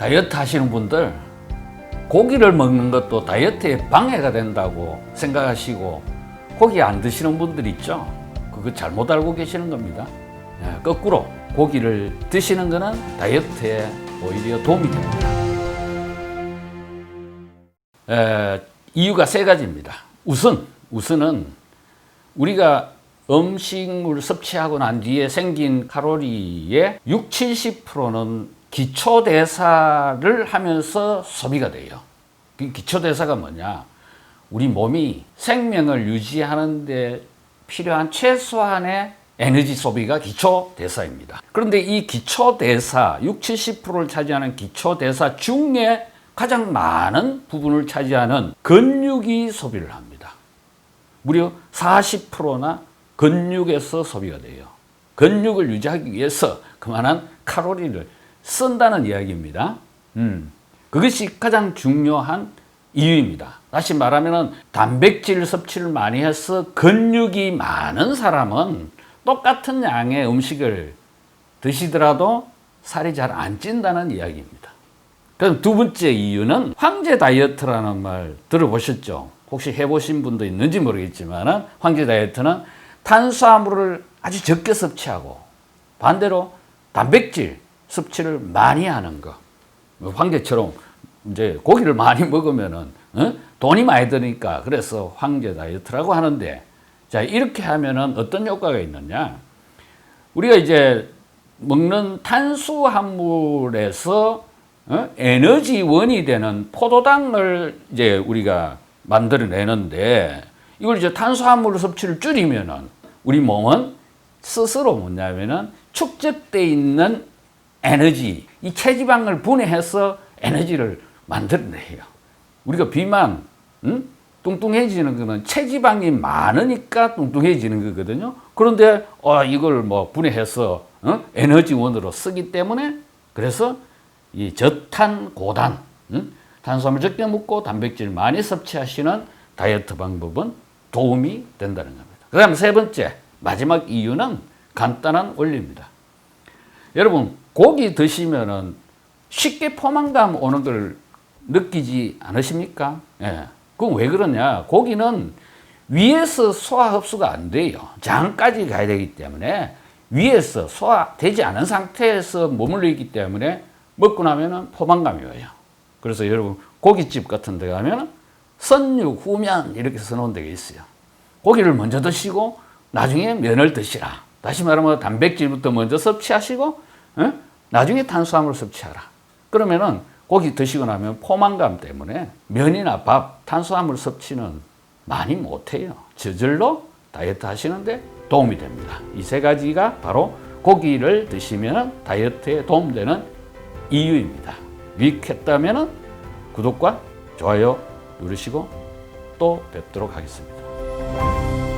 다이어트 하시는 분들 고기를 먹는 것도 다이어트에 방해가 된다고 생각하시고 고기 안 드시는 분들 있죠. 그거 잘못 알고 계시는 겁니다. 예, 거꾸로 고기를 드시는 것은 다이어트에 오히려 도움이 됩니다. 에, 이유가 세 가지입니다. 우선, 우선은 우리가 음식물 섭취하고 난 뒤에 생긴 칼로리의 6, 70%는 기초대사를 하면서 소비가 돼요. 그 기초대사가 뭐냐? 우리 몸이 생명을 유지하는데 필요한 최소한의 에너지 소비가 기초대사입니다. 그런데 이 기초대사, 6, 70%를 차지하는 기초대사 중에 가장 많은 부분을 차지하는 근육이 소비를 합니다. 무려 40%나 근육에서 소비가 돼요. 근육을 유지하기 위해서 그만한 칼로리를 쓴다는 이야기입니다. 음, 그것이 가장 중요한 이유입니다. 다시 말하면 단백질 섭취를 많이 해서 근육이 많은 사람은 똑같은 양의 음식을 드시더라도 살이 잘 안 찐다는 이야기입니다. 그럼 두 번째 이유는 황제 다이어트라는 말 들어보셨죠? 혹시 해보신 분도 있는지 모르겠지만 황제 다이어트는 탄수화물을 아주 적게 섭취하고 반대로 단백질 섭취를 많이 하는 거. 뭐 황제처럼 이제 고기를 많이 먹으면은 어? 돈이 많이 드니까 그래서 황제 다이어트라고 하는데 자 이렇게 하면은 어떤 효과가 있느냐? 우리가 이제 먹는 탄수화물에서 어? 에너지원이 되는 포도당을 이제 우리가 만들어내는데 이걸 이제 탄수화물 섭취를 줄이면은 우리 몸은 스스로 뭐냐면은 축적돼 있는 에너지, 이 체지방을 분해해서 에너지를 만들어내요. 우리가 비만, 응? 뚱뚱해지는 거는 체지방이 많으니까 뚱뚱해지는 거거든요. 그런데 어, 이걸 뭐 분해해서 어? 에너지원으로 쓰기 때문에 그래서 이 저탄 고단, 응? 탄수화물 적게 먹고 단백질 많이 섭취하시는 다이어트 방법은 도움이 된다는 겁니다. 그 다음 세 번째, 마지막 이유는 간단한 원리입니다. 여러분, 고기 드시면은 쉽게 포만감 오는 걸 느끼지 않으십니까? 예. 그건 왜 그러냐? 고기는 위에서 소화 흡수가 안 돼요. 장까지 가야 되기 때문에 위에서 소화되지 않은 상태에서 머물러 있기 때문에 먹고 나면은 포만감이 와요. 그래서 여러분 고깃집 같은 데 가면 선육, 후면 이렇게 써놓은 데가 있어요. 고기를 먼저 드시고 나중에 면을 드시라. 다시 말하면 단백질부터 먼저 섭취하시고 어? 나중에 탄수화물 섭취하라. 그러면은 고기 드시고 나면 포만감 때문에 면이나 밥, 탄수화물 섭취는 많이 못해요. 저절로 다이어트 하시는데 도움이 됩니다. 이 세 가지가 바로 고기를 드시면 다이어트에 도움되는 이유입니다. 유익했다면 구독과 좋아요 누르시고 또 뵙도록 하겠습니다.